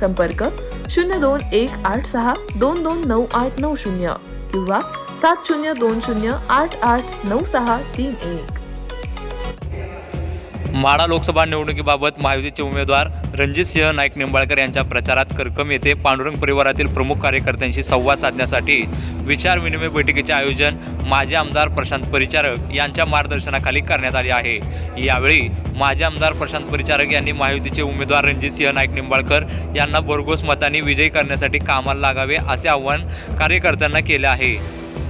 संपर्क शून्य दोन एक आठ सहा दोन दोन नऊ आठ नऊ शून्य किंवा सात शून्य दोन शून्य आठ आठ नऊ सहा तीन एक. माढा लोकसभा निवडणुकीबाबत महायुतीचे उमेदवार रणजित सिंह नाईक निंबाळकर यांच्या प्रचारात करकम येथे पांडुरंग परिवारातील प्रमुख कार्यकर्त्यांशी संवाद साधण्यासाठी विचार विनिमय बैठकीचे आयोजन माजी आमदार प्रशांत परिचारक यांच्या मार्गदर्शनाखाली करण्यात आले आहे. यावेळी माजी आमदार प्रशांत परिचारक यांनी महायुतीचे उमेदवार रणजित सिंह नाईक निंबाळकर यांना भरघोस मतांनी विजयी करण्यासाठी कामाला लागावे असे आवाहन कार्यकर्त्यांना केले आहे.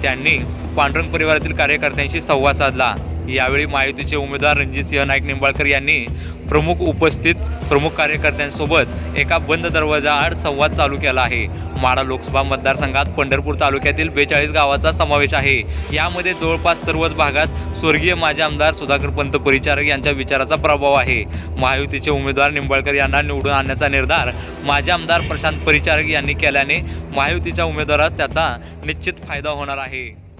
त्यांनी पांडुरंग परिवारातील कार्यकर्त्यांशी संवाद साधला. यावेळी महायुतीचे उमेदवार रणजितसिंह नाईक निंबाळकर यांनी प्रमुख उपस्थित प्रमुख कार्यकर्त्यांसोबत एका बंद दरवाजाआड संवाद चालू केला आहे. माळा लोकसभा मतदारसंघात पंढरपूर तालुक्यातील बेचाळीस गावाचा समावेश आहे. यामध्ये जवळपास सर्वच भागात स्वर्गीय माजी आमदार सुधाकर पंत परिचारक यांच्या विचाराचा प्रभाव आहे. महायुतीचे उमेदवार निंबाळकर यांना निवडून आणण्याचा निर्धार माजी आमदार प्रशांत परिचारक यांनी केल्याने महायुतीच्या उमेदवारास त्याचा निश्चित फायदा होणार आहे.